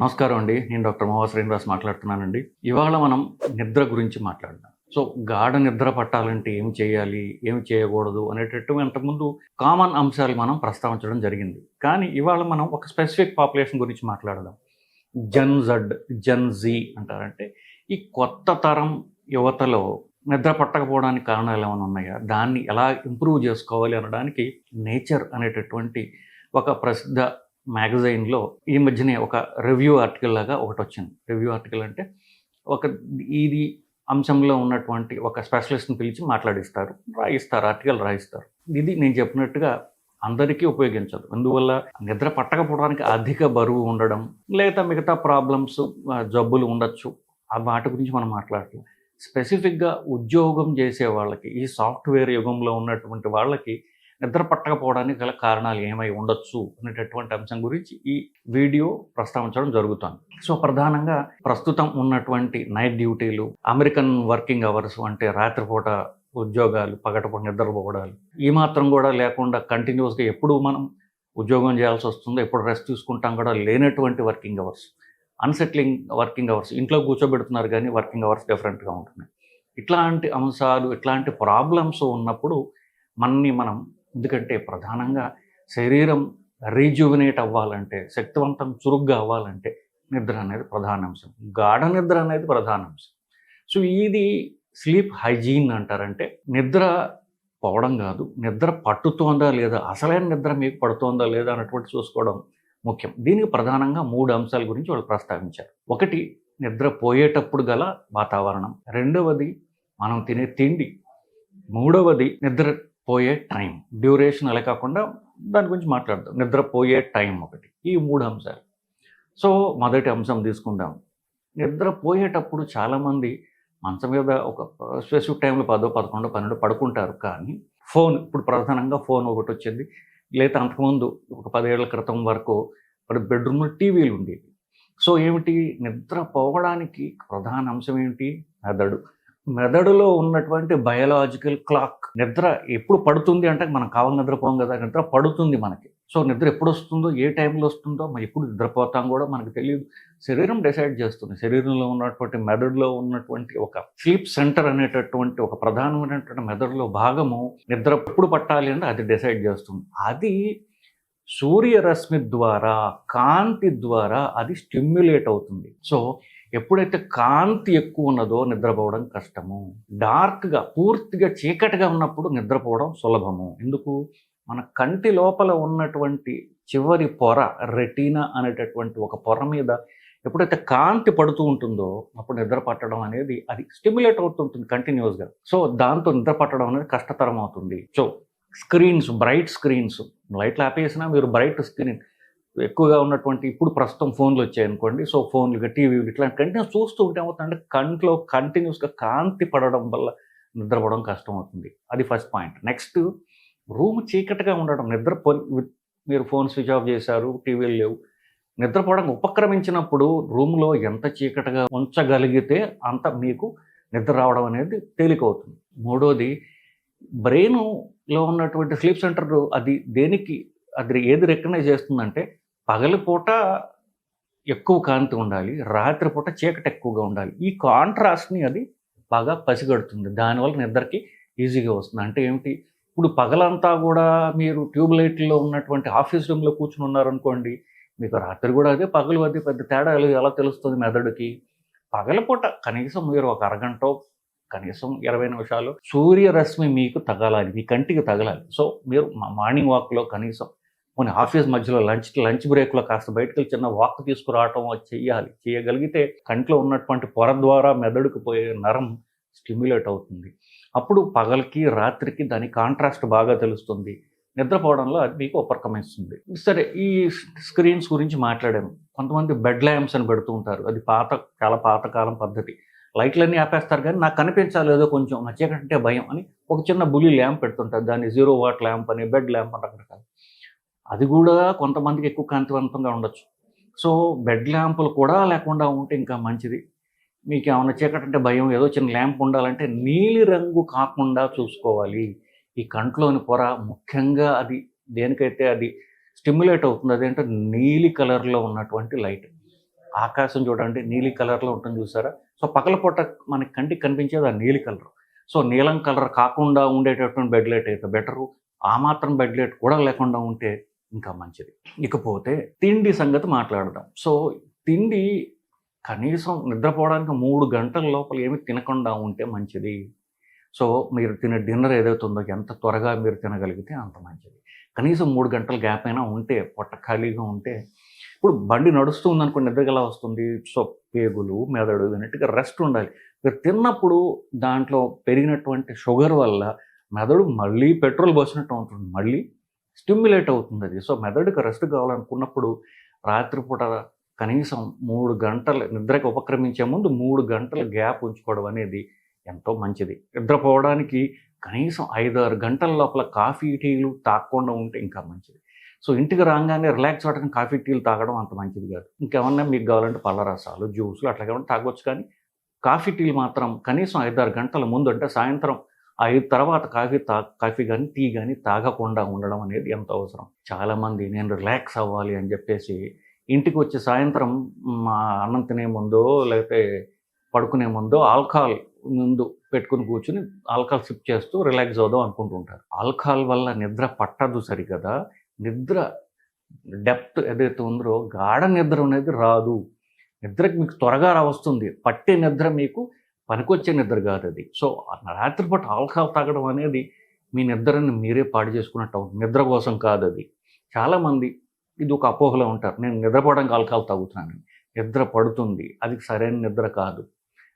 నమస్కారం అండి. నేను డాక్టర్ మోహా శ్రీనివాస్ మాట్లాడుతున్నానండి. ఇవాళ మనం నిద్ర గురించి మాట్లాడదాం. సో గాఢ నిద్ర పట్టాలంటే ఏం చేయాలి? ఏం చేయకూడదు? అనేటట్టు అంతకుముందు కామన్ అంశాలు మనం ప్రస్తావించడం జరిగింది. కానీ ఇవాళ మనం ఒక స్పెసిఫిక్ పాపులేషన్ గురించి మాట్లాడదాం. జన్ జడ్ జన్ జీ అంటారంటే ఈ కొత్త తరం యువతలో నిద్ర పట్టకపోవడానికి కారణాలు ఏమైనా ఉన్నాయా? దాన్ని ఎలా ఇంప్రూవ్ చేసుకోవాలి? అనడానికి నేచర్ అనేటటువంటి ఒక ప్రసిద్ధ మ్యాగజైన్లో ఈ మధ్యనే ఒక రివ్యూ ఆర్టికల్ లాగా ఒకటి వచ్చింది రివ్యూ ఆర్టికల్ అంటే ఒక ఇది అంశంలో ఉన్నటువంటి ఒక స్పెషలిస్ట్ని పిలిచి మాట్లాడిస్తారు రాయిస్తారు ఆర్టికల్ రాయిస్తారు. ఇది నేను చెప్పినట్టుగా అందరికీ ఉపయోగించదు. అందువల్ల నిద్ర పట్టకపోవడానికి అధిక బరువు ఉండడం లేదా మిగతా ప్రాబ్లమ్స్ జబ్బులు ఉండొచ్చు ఆ వాటి గురించి మనం మాట్లాడలేదు స్పెసిఫిక్గా ఉద్యోగం చేసే వాళ్ళకి ఈ సాఫ్ట్వేర్ యుగంలో ఉన్నటువంటి వాళ్ళకి నిద్ర పట్టకపోవడానికి గల కారణాలు ఏమై ఉండొచ్చు అనేటటువంటి అంశం గురించి ఈ వీడియో ప్రస్తావించడం జరుగుతుంది. సో ప్రధానంగా ప్రస్తుతం ఉన్నటువంటి నైట్ డ్యూటీలు అమెరికన్ వర్కింగ్ అవర్స్ అంటే రాత్రిపూట ఉద్యోగాలు పగటపూట నిద్రపోవడాలు ఈ మాత్రం కూడా లేకుండా కంటిన్యూస్గా ఎప్పుడు మనం ఉద్యోగం చేయాల్సి వస్తుందో ఎప్పుడు రెస్ట్ తీసుకుంటాం కూడా లేనటువంటి working hours. Unsettling working hours ఇంట్లో కూర్చోబెడుతున్నారు కానీ వర్కింగ్ అవర్స్ డిఫరెంట్గా ఉంటున్నాయి. ఇట్లాంటి అంశాలు ఇట్లాంటి ప్రాబ్లమ్స్ ఉన్నప్పుడు మనని మనం ఎందుకంటే ప్రధానంగా శరీరం రీజువినేట్ అవ్వాలంటే శక్తివంతం చురుగ్గా అవ్వాలంటే నిద్ర అనేది ప్రధాన అంశం. గాఢ నిద్ర అనేది ప్రధాన అంశం. సో ఇది స్లీప్ హైజీన్ అంటారంటే నిద్ర పోవడం కాదు నిద్ర పట్టుతోందా లేదా అసలైన నిద్ర మీకు పడుతోందా లేదా అన్నటువంటి చూసుకోవడం ముఖ్యం. దీనికి ప్రధానంగా మూడు అంశాల గురించి వాళ్ళు ప్రస్తావించారు. ఒకటి నిద్ర పోయేటప్పుడు గల వాతావరణం. రెండవది మనం తినే తిండి. మూడవది నిద్ర పోయే టైం. డ్యూరేషన్ అలా కాకుండా దాని గురించి మాట్లాడదాం. నిద్రపోయే టైం ఒకటి. ఈ మూడు అంశాలు. సో మొదటి అంశం తీసుకుందాం. నిద్రపోయేటప్పుడు చాలామంది మంచం మీద ఒక స్పెసిఫిక్ టైంలో పదో పదకొండు పన్నెండు పడుకుంటారు కానీ ఫోన్ ఇప్పుడు ప్రధానంగా ఫోన్ ఒకటి వచ్చింది. లేదా అంతకుముందు ఒక పదేళ్ళ క్రితం వరకు మరి బెడ్రూమ్లో టీవీలు ఉండేవి. సో ఏమిటి? నిద్రపోవడానికి ప్రధాన అంశం ఏమిటి? మెదడు. మెదడులో ఉన్నటువంటి బయలాజికల్ క్లాక్ నిద్ర ఎప్పుడు పడుతుంది అంటే మనం కావాలి నిద్రపోం కదా నిద్ర పడుతుంది మనకి. సో నిద్ర ఎప్పుడు వస్తుందో ఏ టైంలో వస్తుందో మనం ఎప్పుడు నిద్రపోతాం కూడా మనకు తెలియదు శరీరం డిసైడ్ చేస్తుంది. శరీరంలో ఉన్నటువంటి మెదడులో ఉన్నటువంటి ఒక స్లీప్ సెంటర్ అనేటటువంటి ఒక ప్రధానమైనటువంటి మెదడులో భాగము నిద్ర ఎప్పుడు పట్టాలి అంటే అది డిసైడ్ చేస్తుంది. అది సూర్యరశ్మి ద్వారా కాంతి ద్వారా అది స్టిమ్యులేట్ అవుతుంది. సో ఎప్పుడైతే కాంతి ఎక్కువ ఉన్నదో నిద్రపోవడం కష్టము. డార్క్గా పూర్తిగా చీకటిగా ఉన్నప్పుడు నిద్రపోవడం సులభము. ఎందుకు? మన కంటి లోపల ఉన్నటువంటి చివరి పొర రెటీనా అనేటటువంటి ఒక పొర మీద ఎప్పుడైతే కాంతి పడుతూ ఉంటుందో అప్పుడు నిద్ర పట్టడం అనేది అది స్టిమ్యులేట్ అవుతుంటుంది కంటిన్యూస్గా. సో దాంతో నిద్ర పట్టడం అనేది కష్టతరం అవుతుంది సో స్క్రీన్స్ బ్రైట్ స్క్రీన్స్ లైట్లు ఆపేసినా మీరు బ్రైట్ స్క్రీన్ ఎక్కువగా ఉన్నటువంటి ఇప్పుడు ప్రస్తుతం ఫోన్లు వచ్చాయి అనుకోండి సో ఫోన్లు టీవీలు ఇట్లాంటి కంటిన్యూస్ చూస్తూ ఉంటే ఏమవుతుందంటే కంట్లో కంటిన్యూస్గా కాంతి పడడం వల్ల నిద్రపోవడం కష్టం అవుతుంది అది ఫస్ట్ పాయింట్ నెక్స్ట్ రూమ్ చీకటిగా ఉండడం. నిద్ర మీరు ఫోన్ స్విచ్ ఆఫ్ చేశారు టీవీలు లేవు. నిద్రపోవడం ఉపక్రమించినప్పుడు రూమ్లో ఎంత చీకటిగా ఉంచగలిగితే అంత మీకు నిద్ర రావడం అనేది తేలికవుతుంది. మూడోది బ్రెయిన్లో ఉన్నటువంటి స్లీప్ సెంటర్ అది దేనికి అది ఏది రికగ్నైజ్ చేస్తుందంటే పగలిపూట ఎక్కువ కాంతి ఉండాలి రాత్రిపూట చీకటి ఎక్కువగా ఉండాలి. ఈ కాంట్రాస్ట్ని అది బాగా పసిగడుతుంది. దానివల్ల నిద్రకి ఈజీగా వస్తుంది. అంటే ఏమిటి? ఇప్పుడు పగలంతా కూడా మీరు ట్యూబ్ లైట్లో ఉన్నటువంటి ఆఫీస్ రూమ్లో కూర్చుని ఉన్నారనుకోండి మీకు రాత్రి కూడా అదే పగలు అదే పెద్ద తేడా ఎలా తెలుస్తుంది మెదడుకి? పగలపూట కనీసం మీరు ఒక అరగంట కనీసం ఇరవై నిమిషాలు సూర్యరశ్మి మీకు తగలాలి మీ కంటికి తగలాలి. సో మీరు మార్నింగ్ వాక్లో కనీసం కొన్ని ఆఫీస్ మధ్యలో లంచ్ లంచ్ బ్రేక్లో కాస్త బయటకు చిన్న వాక్ తీసుకురావటం చేయాలి చేయగలిగితే కంట్లో ఉన్నటువంటి పొర ద్వారా మెదడుకు పోయే నరం స్టిమ్యులేట్ అవుతుంది. అప్పుడు పగలకి రాత్రికి దాని కాంట్రాస్ట్ బాగా తెలుస్తుంది. నిద్రపోవడంలో అది మీకు ఉపక్రమిస్తుంది. సరే ఈ స్క్రీన్స్ గురించి మాట్లాడాము కొంతమంది బెడ్ ల్యాంప్స్ అని పెడుతూ ఉంటారు. అది పాత చాలా పాతకాలం పద్ధతి. లైట్లన్నీ ఆపేస్తారు కానీ నాకు కనిపించాలి ఏదో కొంచెం నచ్చేటంటే భయం అని ఒక చిన్న బులి ల్యాంప్ పెడుతుంటారు. దాన్ని జీరో వాట్ ల్యాంప్ అని బెడ్ ల్యాంప్ అని రకరకాల. అది కూడా కొంతమందికి ఎక్కువ కాంతివంతంగా ఉండొచ్చు. సో బెడ్ ల్యాంపులు కూడా లేకుండా ఉంటే ఇంకా మంచిది. మీకు ఏమైనా చీకటి అంటే భయం ఏదో చిన్న ల్యాంప్ ఉండాలంటే నీలి రంగు కాకుండా చూసుకోవాలి. ఈ కంట్లోని పొర ముఖ్యంగా అది దేనికైతే అది స్టిమ్యులేట్ అవుతుంది అదేంటో నీలి కలర్లో ఉన్నటువంటి లైట్. ఆకాశం చూడండి నీలి కలర్లో ఉంటుంది చూసారా? సో పగల పూట మనకి కంటికి కనిపించేది ఆ నీలి కలర్. సో నీలం కలర్ కాకుండా ఉండేటటువంటి బెడ్ లైట్ అయితే బెటరు. ఆ మాత్రం బెడ్ లైట్ కూడా లేకుండా ఉంటే ఇంకా మంచిది. ఇకపోతే తిండి సంగతి మాట్లాడదాం. సో తిండి కనీసం నిద్రపోవడానికి మూడు గంటల లోపల ఏమి తినకుండా ఉంటే మంచిది. సో మీరు తినే డిన్నర్ ఏదైతే ఉందో ఎంత త్వరగా మీరు తినగలిగితే అంత మంచిది. కనీసం మూడు గంటల గ్యాప్ అయినా ఉంటే పొట్ట ఖాళీగా ఉంటే ఇప్పుడు బండి నడుస్తూ ఉందనుకో నిద్రగలా వస్తుంది? సో పేగులు మెదడు అన్నట్టుగా రెస్ట్ ఉండాలి. మీరు తిన్నప్పుడు దాంట్లో పెరిగినటువంటి షుగర్ వల్ల మెదడు మళ్ళీ పెట్రోల్ పోసినట్టు ఉంటుంది మళ్ళీ స్టిమ్యులేట్ అవుతుంది అది సో మెదడుకి రెస్ట్ కావాలనుకున్నప్పుడు రాత్రిపూట కనీసం మూడు గంటలు నిద్రకి ఉపక్రమించే ముందు మూడు గంటల గ్యాప్ ఉంచుకోవడం అనేది ఎంతో మంచిది. నిద్రపోవడానికి కనీసం ఐదు ఆరు గంటల లోపల కాఫీ టీలు తాగకుండా ఉంటే ఇంకా మంచిది. సో ఇంటికి రాగానే రిలాక్స్ అవ్వడానికి కాఫీ టీలు తాగడం అంత మంచిది కాదు. ఇంకేమన్నా మీకు కావాలంటే పళ్ళ రసాలు జ్యూసులు అట్లా కావాలంటే తాగొచ్చు కానీ కాఫీ టీలు మాత్రం కనీసం ఐదారు గంటల ముందు అంటే సాయంత్రం ఐదు తర్వాత కాఫీ తా కాఫీ కానీ టీ కానీ తాగకుండా ఉండడం అనేది ఎంత అవసరం? చాలామంది నేను రిలాక్స్ అవ్వాలి అని చెప్పేసి ఇంటికి వచ్చి సాయంత్రం మా అన్నం తినే ముందో లేకపోతే పడుకునే ముందో ఆల్కహాల్ ముందు పెట్టుకుని కూర్చుని ఆల్కహాల్ సిప్ చేస్తూ రిలాక్స్ అవుదాం అనుకుంటుంటారు. ఆల్కహాల్ వల్ల నిద్ర పట్టదు సరికదా నిద్ర డెప్త్ ఏదైతే ఉందో గాఢ నిద్ర అనేది రాదు. నిద్రకి మీకు త్వరగా రా వస్తుంది పట్టే నిద్ర మీకు పనికొచ్చే నిద్ర కాదు అది. సో రాత్రిపూట ఆల్కహాల్ తాగడం అనేది మీ నిద్రని మీరే పాడు చేసుకున్నట్టు అవుతుంది. నిద్ర కోసం కాదు అది. చాలామంది ఇది ఒక అపోహలో ఉంటారు. నేను నిద్రపోవడానికి ఆల్కహాల్ తాగుతున్నాను. నిద్ర పడుతుంది. అది సరైన నిద్ర కాదు.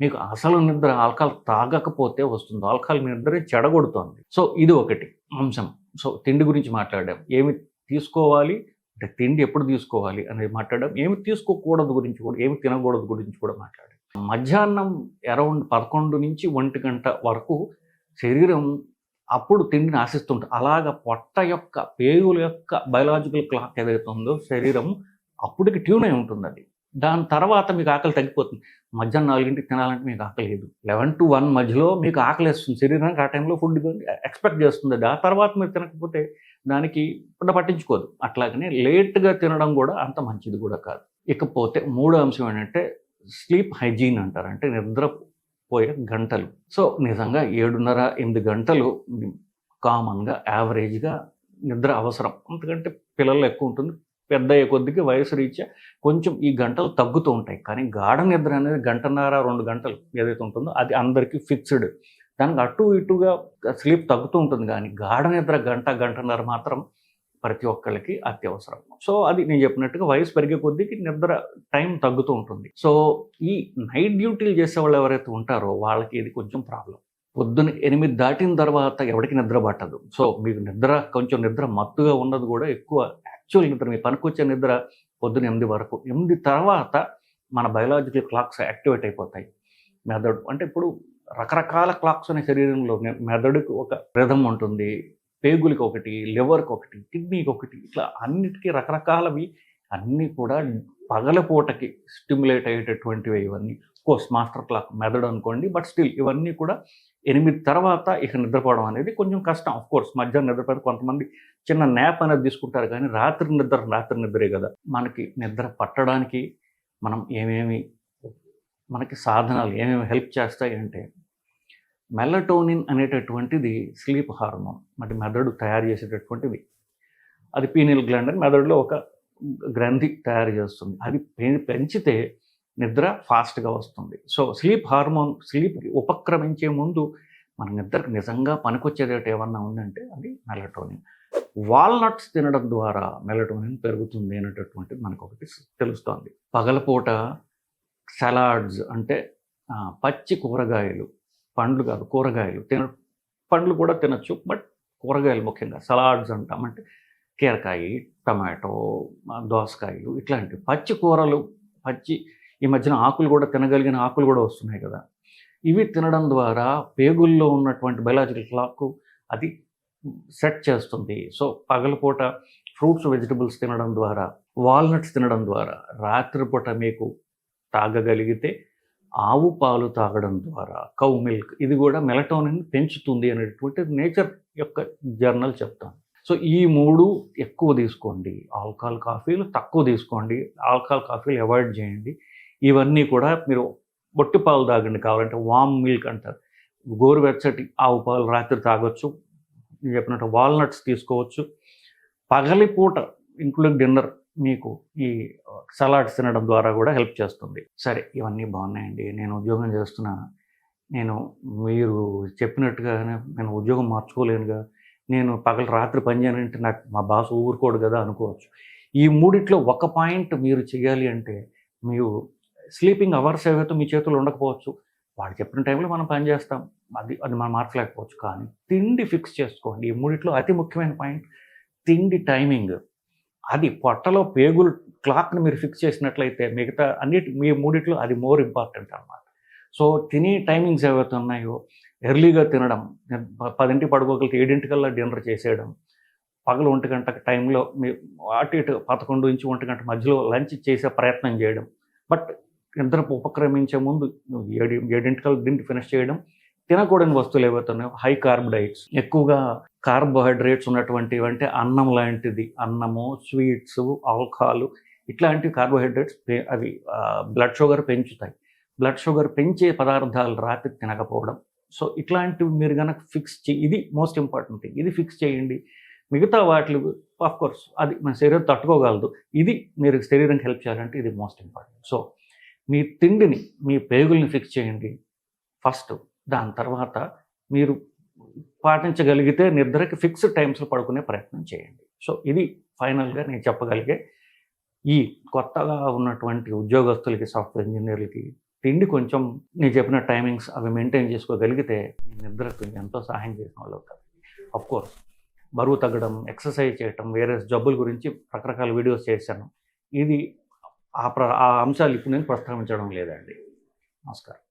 మీకు అసలు నిద్ర ఆల్కహాల్ తాగకపోతే వస్తుంది. ఆల్కహాల్ మీ నిద్ర చెడగొడుతోంది. సో ఇది ఒకటి అంశం. సో తిండి గురించి మాట్లాడాం. ఏమి తీసుకోవాలి? అంటే తిండి ఎప్పుడు తీసుకోవాలి? అనేది మాట్లాడడం ఏమి తీసుకోకూడదు గురించి కూడా ఏమి తినకూడదు గురించి కూడా మాట్లాడాం. మధ్యాహ్నం అరౌండ్ పదకొండు నుంచి ఒంటి గంట వరకు శరీరం అప్పుడు తిండిని ఆశిస్తుంటుంది. అలాగ పొట్ట యొక్క పేగుల యొక్క బయలాజికల్ క్లాక్ ఏదైతే ఉందో శరీరం అప్పటికి ట్యూన్ అయి ఉంటుంది అది దాని తర్వాత మీకు ఆకలి తగ్గిపోతుంది. మధ్యాహ్నం నాలుగింటికి తినాలంటే మీకు ఆకలి లేదు. లెవెన్ టు వన్ మధ్యలో మీకు ఆకలి వేస్తుంది. శరీరానికి ఆ టైంలో ఫుడ్ ఎక్స్పెక్ట్ చేస్తుంది. దాని ఆ తర్వాత మీరు తినకపోతే దానికి పుట్ట పట్టించుకోదు. అట్లాగనే లేట్గా తినడం కూడా అంత మంచిది కూడా కాదు. ఇకపోతే మూడో అంశం ఏంటంటే స్లీప్ హైజీన్ అంటారు. అంటే నిద్రపోయే గంటలు. సో నిజంగా ఏడున్నర ఎనిమిది గంటలు కామన్గా యావరేజ్గా నిద్ర అవసరం. ఎందుకంటే పిల్లలు ఎక్కువ ఉంటుంది. పెద్ద అయ్యే కొద్దికి వయసు రీత్యా కొంచెం ఈ గంటలు తగ్గుతూ ఉంటాయి. కానీ గాఢ నిద్ర అనేది గంటన్నర రెండు గంటలు ఏదైతే ఉంటుందో అది అందరికీ ఫిక్స్డ్. దానికి అటు ఇటుగా స్లీప్ తగ్గుతూ ఉంటుంది. కానీ గాఢ నిద్ర గంట గంటన్నర మాత్రం ప్రతి ఒక్కరికి అత్యవసరం. సో అది నేను చెప్పినట్టుగా వయసు పెరిగే కొద్దికి నిద్ర టైం తగ్గుతూ ఉంటుంది. సో ఈ నైట్ డ్యూటీలు చేసే వాళ్ళు ఎవరైతే ఉంటారో వాళ్ళకి ఇది కొంచెం ప్రాబ్లం. పొద్దున ఎనిమిది దాటిన తర్వాత ఎవరికి నిద్ర పట్టదు. సో మీకు నిద్ర కొంచెం నిద్ర మత్తుగా ఉన్నది కూడా ఎక్కువ యాక్చువల్ నిద్ర మీ పనికొచ్చే నిద్ర పొద్దున ఎనిమిది వరకు. ఎనిమిది తర్వాత మన బయలాజికల్ క్లాక్స్ యాక్టివేట్ అయిపోతాయి. మెదడు అంటే ఇప్పుడు రకరకాల క్లాక్స్ అనే శరీరంలో మెదడుకు ఒక రిధం ఉంటుంది. పేగులకి ఒకటి లివర్కి ఒకటి కిడ్నీకి ఒకటి ఇట్లా అన్నిటికీ రకరకాలవి అన్నీ కూడా పగలపూటకి స్టిమ్యులేట్ అయ్యేటటువంటివి ఇవన్నీ. కోర్స్ మాస్టర్ క్లాక్ మెదడు అనుకోండి బట్ స్టిల్ ఇవన్నీ కూడా ఎనిమిది తర్వాత ఇక నిద్రపోవడం అనేది కొంచెం కష్టం. ఆఫ్ కోర్స్ మధ్యాహ్నం నిద్రపోతే కొంతమంది చిన్న న్యాప్ అనేది తీసుకుంటారు కానీ రాత్రి నిద్ర రాత్రి నిద్రే కదా. మనకి నిద్ర పట్టడానికి మనం ఏమేమి మనకి సాధనాలు ఏమేమి హెల్ప్ చేస్తాయి అంటే మెలటోనిన్ అనేటటువంటిది స్లీప్ హార్మోన్ మరి మెదడు తయారు చేసేటటువంటిది. అది పీనిల్ గ్లాండ్ అని మెదడులో ఒక గ్రంథి తయారు చేస్తుంది. అది పెంచితే నిద్ర ఫాస్ట్గా వస్తుంది. సో స్లీప్ హార్మోన్ స్లీప్కి ఉపక్రమించే ముందు మన నిద్రకు నిజంగా పనికొచ్చేది ఏమన్నా ఉందంటే అది మెలటోనిన్. వాల్నట్స్ తినడం ద్వారా మెలటోనిన్ పెరుగుతుంది అనేటటువంటిది మనకు ఒకటి తెలుస్తోంది. పగలపూట సలాడ్స్ అంటే పచ్చి కూరగాయలు పండ్లు కాదు కూరగాయలు తిన పండ్లు కూడా తినచ్చు బట్ కూరగాయలు ముఖ్యంగా సలాడ్స్ అంటాం అంటే కీరకాయ టమాటో దోసకాయలు ఇట్లాంటి పచ్చి కూరలు పచ్చి ఈ మధ్యన ఆకులు కూడా తినగలిగిన ఆకులు కూడా వస్తున్నాయి కదా. ఇవి తినడం ద్వారా పేగుల్లో ఉన్నటువంటి బయలాజికల్ క్లాక్ అది సెట్ చేస్తుంది. సో పగలపూట ఫ్రూట్స్ వెజిటబుల్స్ తినడం ద్వారా వాల్నట్స్ తినడం ద్వారా రాత్రిపూట మీకు తాగగలిగితే ఆవు పాలు తాగడం ద్వారా కౌ మిల్క్ ఇది కూడా మెలటోనిన్ పెంచుతుంది అనేటువంటి నేచర్ యొక్క జర్నల్ చెప్తాను సో ఈ మూడు ఎక్కువ తీసుకోండి. ఆల్కహాల్ కాఫీలు తక్కువ తీసుకోండి. ఆల్కహాల్ కాఫీలు అవాయిడ్ చేయండి. ఇవన్నీ కూడా మీరు బొట్టి పాలు తాగండి. కావాలంటే వామ్ మిల్క్ అంటారు. గోరువెచ్చటి ఆవు పాలు రాత్రి తాగొచ్చు. చెప్పినట్టు వాల్నట్స్ తీసుకోవచ్చు. పగలిపూట ఇంక్లూడింగ్ డిన్నర్ మీకు ఈ సలాడ్స్ తినడం ద్వారా కూడా హెల్ప్ చేస్తుంది. సరే ఇవన్నీ బాగున్నాయండి. నేను ఉద్యోగం చేస్తున్నాను నేను మీరు చెప్పినట్టుగా నేను ఉద్యోగం మార్చుకోలేనుగా. నేను పగలు రాత్రి పనిచేయనంటే నాకు మా బాస్ ఊరుకోడు కదా అనుకోవచ్చు. ఈ మూడిట్లో ఒక పాయింట్ మీరు చేయాలి అంటే మీరు స్లీపింగ్ అవర్స్ ఏవైతే మీ చేతుల్లో ఉండకపోవచ్చు వాడు చెప్పిన టైంలో మనం పని చేస్తాం. అది అది మనం మార్చలేకపోవచ్చు. కానీ తిండి ఫిక్స్ చేసుకోండి. ఈ మూడిట్లో అతి ముఖ్యమైన పాయింట్ తిండి టైమింగ్. అది పొట్టలో పేగులు క్లాక్ని మీరు ఫిక్స్ చేసినట్లయితే మిగతా అన్నిటి మీ మూడిట్లో అది మోర్ ఇంపార్టెంట్ అన్నమాట. సో తినే టైమింగ్స్ ఏవైతే ఉన్నాయో ఎర్లీగా తినడం ప- పదింటి పడుకోగలిగితే ఏడింటికల్లా డిన్నర్ చేసేయడం పగలు ఒంటి గంట టైంలో మీ అటు ఇటు పదకొండు నుంచి ఒంటి గంట మధ్యలో లంచ్ చేసే ప్రయత్నం చేయడం. బట్ నిద్ర ఉపక్రమించే ముందు ఏడు ఏడింటికల్లా దిండి ఫినిష్ చేయడం తినకూడని వస్తువులు ఏవైతే ఉన్నాయో హై కార్బ్ డైట్స్ ఎక్కువగా కార్బోహైడ్రేట్స్ ఉన్నటువంటివి అంటే అన్నం లాంటిది. అన్నము స్వీట్స్ ఆల్కహాల్ ఇట్లాంటి కార్బోహైడ్రేట్స్ అవి బ్లడ్ షుగర్ పెంచుతాయి. బ్లడ్ షుగర్ పెంచే పదార్థాలు రాత్రి తినకపోవడం. సో ఇట్లాంటివి మీరు కనుక ఫిక్స్ చే ఇది మోస్ట్ ఇంపార్టెంట్ థింగ్ ఇది ఫిక్స్ చేయండి. మిగతా వాటి కోర్స్ అది మన శరీరం తట్టుకోగలదు. ఇది మీరు శరీరానికి హెల్ప్ చేయాలంటే ఇది మోస్ట్ ఇంపార్టెంట్ సో మీ తిండిని మీ పేగుల్ని ఫిక్స్ చేయండి. ఫస్ట్ దాని తర్వాత మీరు పాటించగలిగితే నిద్రకి ఫిక్స్డ్ టైమ్స్లో పడుకునే ప్రయత్నం చేయండి. సో ఇది ఫైనల్గా నేను చెప్పగలిగే ఈ కొత్తగా ఉన్నటువంటి ఉద్యోగస్తులకి సాఫ్ట్వేర్ ఇంజనీర్లకి తిండి కొంచెం నేను చెప్పిన టైమింగ్స్ అవి మెయింటైన్ చేసుకోగలిగితే నిద్రకు ఎంతో సహాయం చేసిన వాళ్ళు అవుతారు. అఫ్కోర్స్ బరువు తగ్గడం ఎక్సర్సైజ్ చేయటం వేరే జబ్బుల గురించి రకరకాల వీడియోస్ చేశాను. ఇది ఆ ప్ర ఆ అంశాలు ఇప్పుడు నేను ప్రస్తావించడం లేదండి. నమస్కారం.